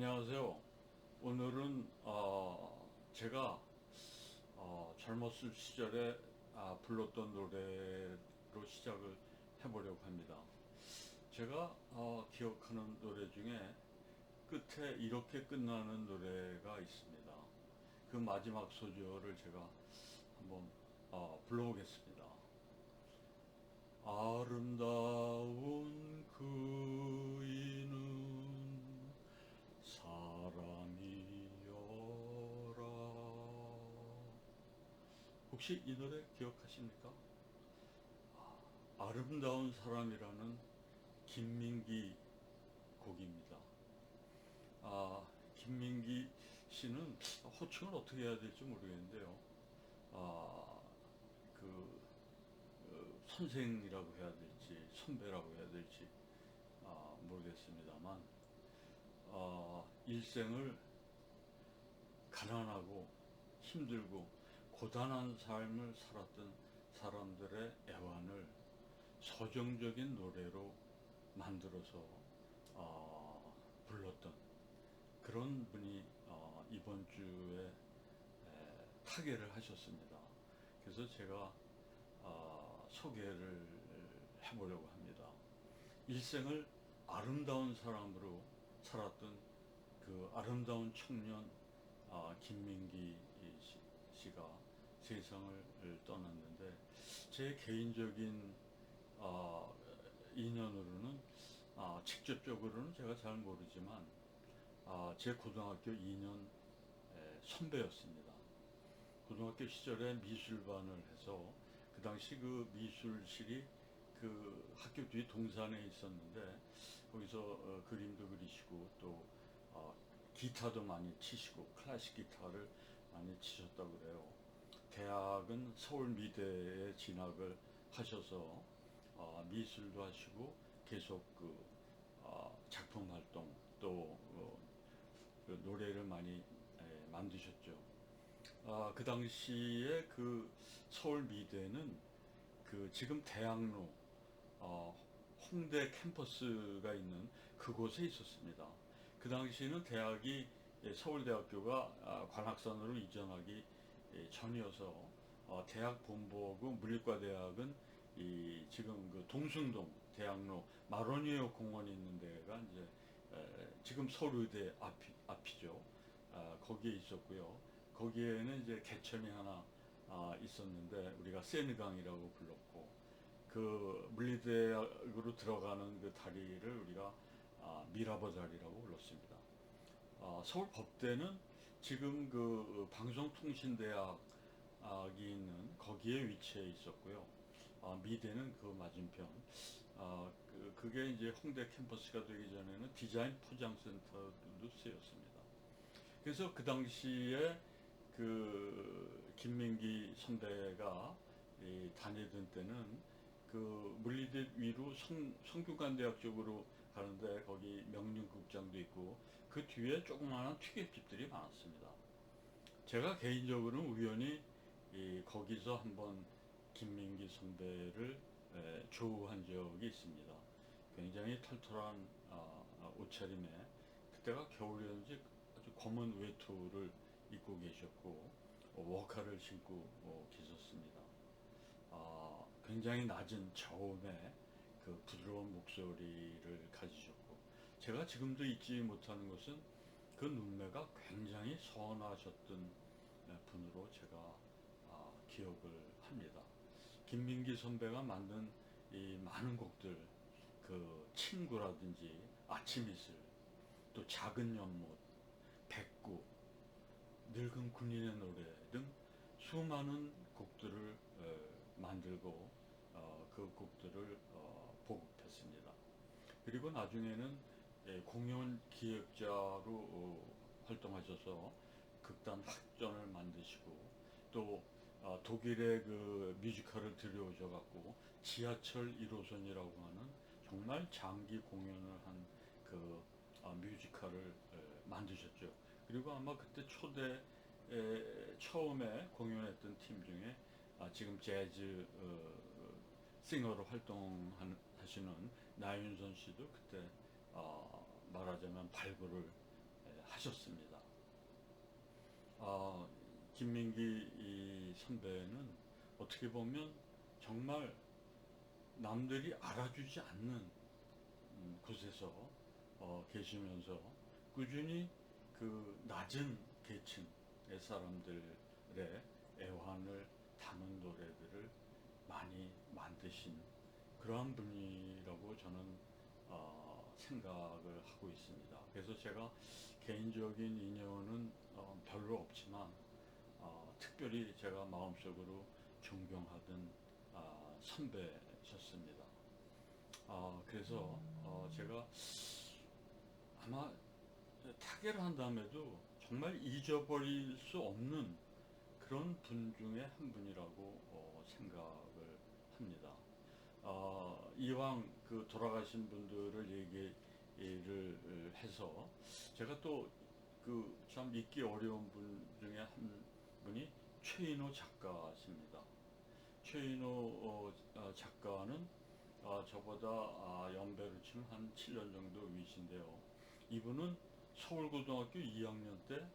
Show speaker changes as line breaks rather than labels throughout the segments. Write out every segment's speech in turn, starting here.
안녕하세요. 오늘은 어, 제가 어, 젊었을 시절에 아, 불렀던 노래로 시작을 해보려고 합니다. 제가 어, 기억하는 노래 중에 끝에 이렇게 끝나는 노래가 있습니다. 그 마지막 소절을 제가 한번 어, 불러보겠습니다. 아름다 혹시 이 노래 기억하십니까? 아, 아름다운 사람이라는 김민기 곡입니다. 아, 김민기 씨는 호칭을 어떻게 해야 될지 모르겠는데요. 아, 그, 어, 선생이라고 해야 될지, 선배라고 해야 될지, 아, 모르겠습니다만, 어, 일생을 가난하고 힘들고 고단한 삶을 살았던 사람들의 애환을 서정적인 노래로 만들어서 어, 불렀던 그런 분이 어, 이번 주에 에, 타계를 하셨습니다. 그래서 제가 어, 소개를 해보려고 합니다. 일생을 아름다운 사람으로 살았던 그 아름다운 청년 아, 김민기 씨- 씨가 세상을 떠났는데 제 개인적인 아, 인연으로는 아, 직접적으로는 제가 잘 모르지만 아, 제 고등학교 2년 에, 선배였습니다. 고등학교 시절에 미술반을 해서 그 당시 그 미술실이 그 학교 뒤 동산에 있었는데 거기서 어, 그림도 그리시고 또 어, 기타도 많이 치시고 클래식 기타를 많이 치셨다고 그래요. 대학은 서울 미대에 진학을 하셔서 어, 미술도 하시고 계속 그 어, 작품 활동 또 어, 그 노래를 많이 에, 만드셨죠. 아, 그 당시에 그 서울 미대는 그 지금 대학로 어, 홍대 캠퍼스가 있는 그곳에 있었습니다. 그 당시에는 대학이 예, 서울대학교가 아, 관악산으로 이전하기 예, 전이어서 어, 대학 본부고 물리과 대학은 이 지금 그 동숭동 대학로 마로니에 공원이 있는 데가 이제 에, 지금 서울의대 앞이, 앞이죠. 아, 거기에 있었고요. 거기에는 이제 개천이 하나 아, 있었는데 우리가 세느강이라고 불렀고 그 물리대학으로 들어가는 그 다리를 우리가 아, 미라버 다리라고 불렀습니다. 아, 서울 법대는 지금 그 방송통신대학이 있는 거기에 위치해 있었고요. 아, 미대는 그 맞은편. 아, 그, 그게 이제 홍대 캠퍼스가 되기 전에는 디자인 포장센터도 쓰였습니다. 그래서 그 당시에 그 김민기 선배가 이 다니던 때는 그 물리대 위로 성, 성균관대학 쪽으로 가는데 거기 명륜극장도 있고 그 뒤에 조그마한 튀김집들이 많았습니다. 제가 개인적으로는 우연히 이 거기서 한번 김민기 선배를 에, 조우한 적이 있습니다. 굉장히 털털한 아, 아, 옷차림에 그때가 겨울이었는지 아주 검은 외투를 입고 계셨고 어, 워카를 신고 어, 계셨습니다. 아, 굉장히 낮은 저음의 그 부드러운 목소리를 가지셨고 제가 지금도 잊지 못하는 것은 그 눈매가 굉장히 선하셨던 예, 분으로 제가 아, 기억을 합니다. 김민기 선배가 만든 이 많은 곡들 그 친구라든지 아침 이슬 또 작은 연못 백구 늙은 군인의 노래 등 수많은 곡들을 에, 만들고 어, 그 곡들을 어. 그리고 나중에는 예, 공연 기획자로 어, 활동하셔서 극단 학전을 만드시고 또 어, 독일의 그 뮤지컬을 들여오셔 갖고 지하철 1호선이라고 하는 정말 장기 공연을 한그 어, 뮤지컬을 에, 만드셨죠. 그리고 아마 그때 초대 에, 처음에 공연했던 팀 중에 아, 지금 재즈 어, 싱어로 활동하 시는 나윤선 씨도 그때 어, 말하자면 발굴을 하셨습니다. 아, 김민기 이 선배는 어떻게 보면 정말 남들이 알아주지 않는 음, 곳에서 어, 계시면서 꾸준히 그 낮은 계층의 사람들의 애환을 담은 노래들을 많이 만드신 그러한 분이라고 저는 어, 생각을 하고 있습니다. 그래서 제가 개인적인 인연은 어, 별로 없지만 어, 특별히 제가 마음속으로 존경하던 아, 선배셨습니다. 아, 그래서 어, 제가 아마 타계를 한 다음에도 정말 잊어버릴 수 없는 그런 분 중에 한 분이라고 어, 합니다. 어, 이왕 그 돌아가신 분들을 얘기를 해서 제가 또 그참 잊기 어려운 분 중에 한 분이 최인호 작가십니다. 최인호 어, 어, 작가는 아, 저보다 아, 연배로 치면 한 7년 정도 위신데요. 이분은 서울고등학교 2학년 때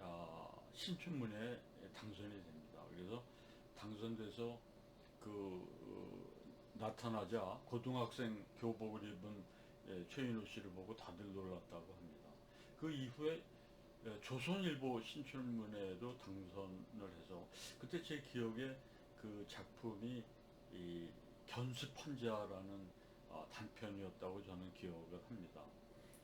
아, 신춘문예에 당선이 됩니다. 그래서 당선돼서 그 어, 나타나자 고등학생 교복을 입은 예, 최인호 씨를 보고 다들 놀랐다고 합니다. 그 이후에 예, 조선일보 신춘문예에도 당선을 해서 그때 제 기억에 그 작품이 이 견습헌자라는 어, 단편이었다고 저는 기억을 합니다.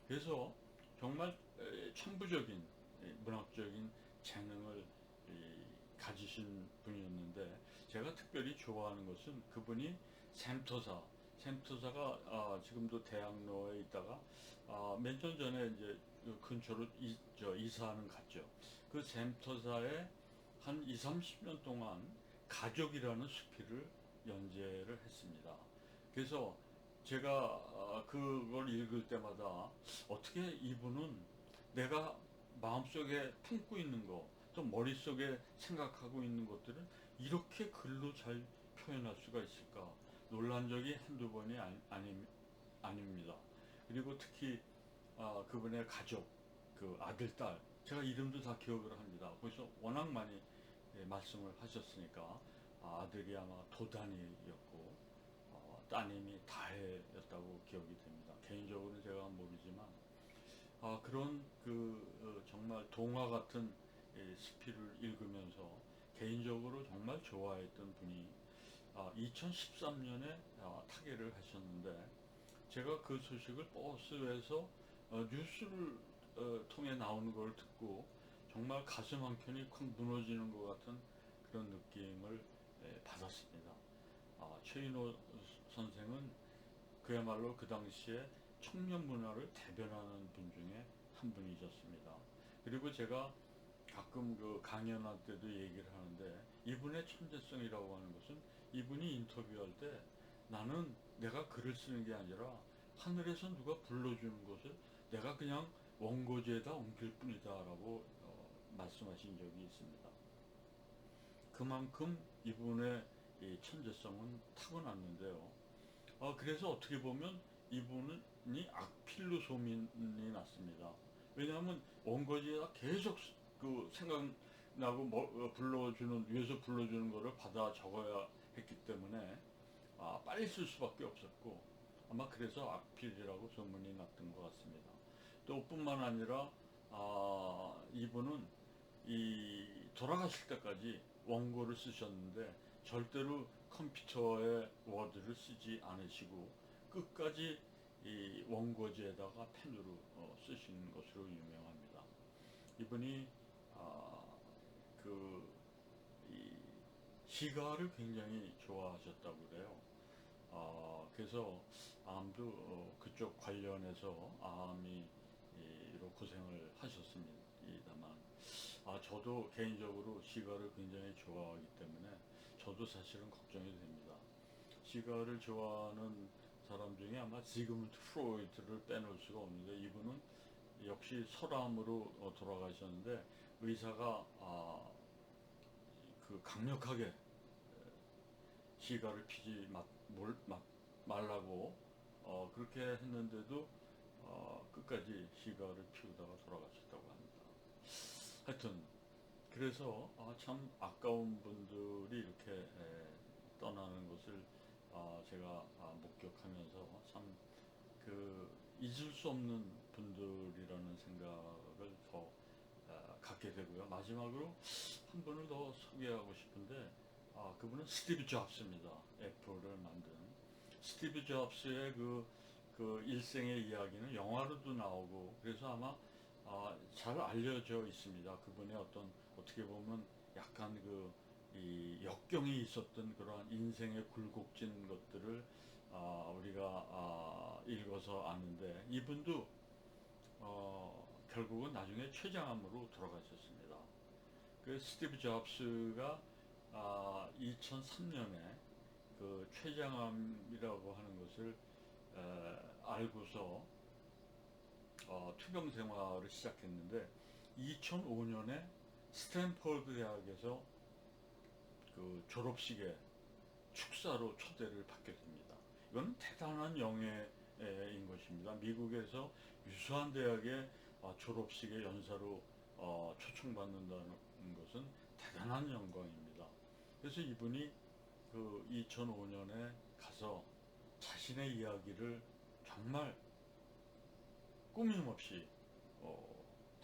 그래서 정말 에, 천부적인 에, 문학적인 재능을 이, 가지신 분이었는데 제가 특별히 좋아하는 것은 그분이 샘터사 샘터사가 아, 지금도 대학로에 있다가 아, 몇년 전에 이제 그 근처로 이, 저, 이사하는 갔죠. 그 샘터사에 한 2, 30년 동안 가족이라는 수필을 연재를 했습니다. 그래서 제가 아, 그걸 읽을 때마다 어떻게 이분은 내가 마음속에 품고 있는 거, 또 머릿속에 생각하고 있는 것들을 이렇게 글로 잘 표현할 수가 있을까 놀란 적이 한두 번이 아니, 아니, 아닙니다. 그리고 특히 아, 그분의 가족, 그 아들, 딸, 제가 이름도 다 기억을 합니다. 거기서 워낙 많이 예, 말씀을 하셨으니까 아, 아들이 아마 도단이였고 어, 따님이 다혜였다고 기억이 됩니다. 개인적으로는 제가 모르지만 아, 그런 그 어, 정말 동화 같은 이 스피를 읽으면서 개인적으로 정말 좋아했던 분이 아, 2013년에 아, 타계를 하셨는데 제가 그 소식을 버스에서 어, 뉴스를 어, 통해 나오는 걸 듣고 정말 가슴 한켠이 콱 무너지는 것 같은 그런 느낌을 예, 받았습니다. 아, 최인호 선생은 그야말로 그 당시에 청년 문화를 대변하는 분 중에 한 분이셨습니다. 그리고 제가 가끔 그 강연할 때도 얘기를 하는데 이분의 천재성이라고 하는 것은 이분이 인터뷰할 때 나는 내가 글을 쓰는 게 아니라 하늘에서 누가 불러주는 것을 내가 그냥 원고지에다 옮길 뿐이다라고 어, 말씀하신 적이 있습니다. 그만큼 이분의 이 천재성은 타고났는데요. 어, 그래서 어떻게 보면 이분이 악필로 소민이 났습니다. 왜냐하면 원고지에다 계속 그 생각나고 뭐, 어, 불러주는 위에서 불러주는 거를 받아 적어야 했기 때문에 아, 빨리 쓸 수밖에 없었고 아마 그래서 악필이라고 소문이 났던 것 같습니다. 또 뿐만 아니라 아, 이분은 이 돌아가실 때까지 원고를 쓰셨는데 절대로 컴퓨터에 워드를 쓰지 않으시고 끝까지 이 원고지에다가 펜으로 어, 쓰신 것으로 유명합니다. 이분이 아, 그이 시가를 굉장히 좋아하셨다고 그래요. 아, 그래서 암도 어, 그쪽 관련해서 암이 로 고생을 하셨습니다만, 아, 저도 개인적으로 시가를 굉장히 좋아하기 때문에 저도 사실은 걱정이 됩니다. 시가를 좋아하는 사람 중에 아마 지그문트 프로이트를 빼놓을 수가 없는데 이분은 역시 설암으로 어, 돌아가셨는데 의사가 아, 그 강력하게 시가를 피지 마, 몰, 마, 말라고 어, 그렇게 했는데도 어, 끝까지 시가를 피우다가 돌아가셨다고 합니다. 하여튼 그래서 아, 참 아까운 분들이 이렇게 에, 떠나는 것을 아, 제가 아, 목격하면서 참 그 잊을 수 없는 분들이라는 생각을 더 아, 갖게 되고요. 마지막으로 한 분을 더 소개하고 싶은데 아, 그분은 스티브 잡스입니다. 애플을 만든 스티브 잡스의 그, 그 일생의 이야기는 영화로도 나오고 그래서 아마 아, 잘 알려져 있습니다. 그분의 어떤 어떻게 보면 약간 그 이 역경이 있었던 그러한 인생의 굴곡진 것들을 아, 우리가 아, 읽어서 아는데 이분도 어, 결국은 나중에 췌장암으로 돌아가셨습니다. 그 스티브 잡스가 아, 2003년에 그 췌장암이라고 하는 것을 에, 알고서 어, 투병 생활을 시작했는데 2005년에 스탠퍼드 대학에서 그 졸업식에 축사로 초대를 받게 됩니다. 이건 대단한 영예인 것입니다. 미국에서 유수한 대학의 어, 졸업식에 연사로 어, 초청받는다는 것은 대단한 영광입니다. 그래서 이분이 그 2005년에 가서 자신의 이야기를 정말 꾸밈없이 어,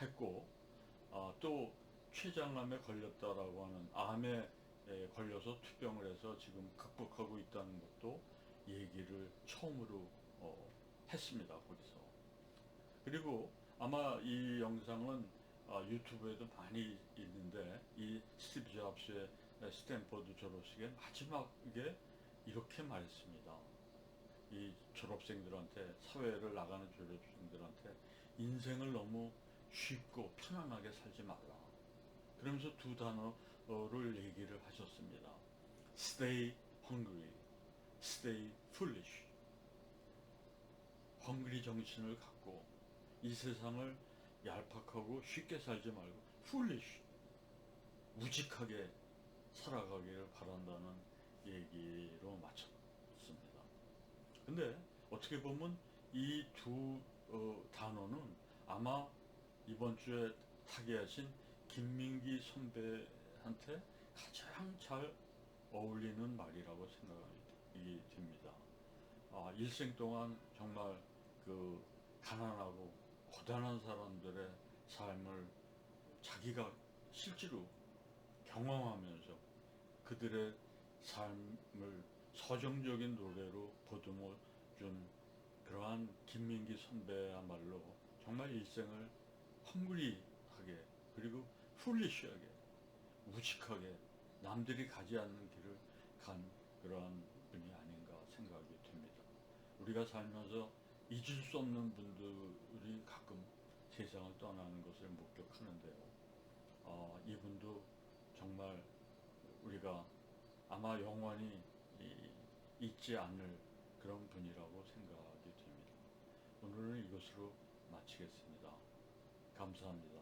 했고 아, 또 췌장암에 걸렸다라고 하는 암에 에, 걸려서 투병을 해서 지금 극복하고 있다는 것도 얘기를 처음으로 어, 했습니다 거기서. 그리고 아마 이 영상은 아, 유튜브에도 많이 있는데 이 스티브 잡스의 스탠퍼드 졸업식의 마지막에 이렇게 말했습니다. 이 졸업생들한테 사회를 나가는 졸업생들한테 인생을 너무 쉽고 편안하게 살지 말라. 그러면서 두 단어를 얘기를 하셨습니다. Stay hungry, stay foolish. 헝그리 정신을 갖고 이 세상을 얄팍하고 쉽게 살지 말고 foolish, 무직하게 살아가기를 바란다는 얘기로 마쳤습니다. 근데 어떻게 보면 이두 어, 단어는 아마 이번 주에 타계하신 김민기 선배한테 가장 잘 어울리는 말이라고 생각이 듭니다. 아, 일생 동안 정말 그 가난하고 고단한 사람들의 삶을 자기가 실제로 경험하면서 그들의 삶을 서정적인 노래로 보듬어 준 그러한 김민기 선배야말로 정말 일생을 헝그리하게 그리고 훌리시하게 무식하게 남들이 가지 않는 길을 간 그러한 분이 아닌가 생각이 듭니다. 우리가 살면서 잊을 수 없는 분들이 가끔 세상을 떠나는 것을 목격하는데요. 어, 이분도 정말 우리가 아마 영원히 이- 잊지 않을 그런 분이라고 생각이 됩니다. 오늘은 이것으로 마치겠습니다. 감사합니다.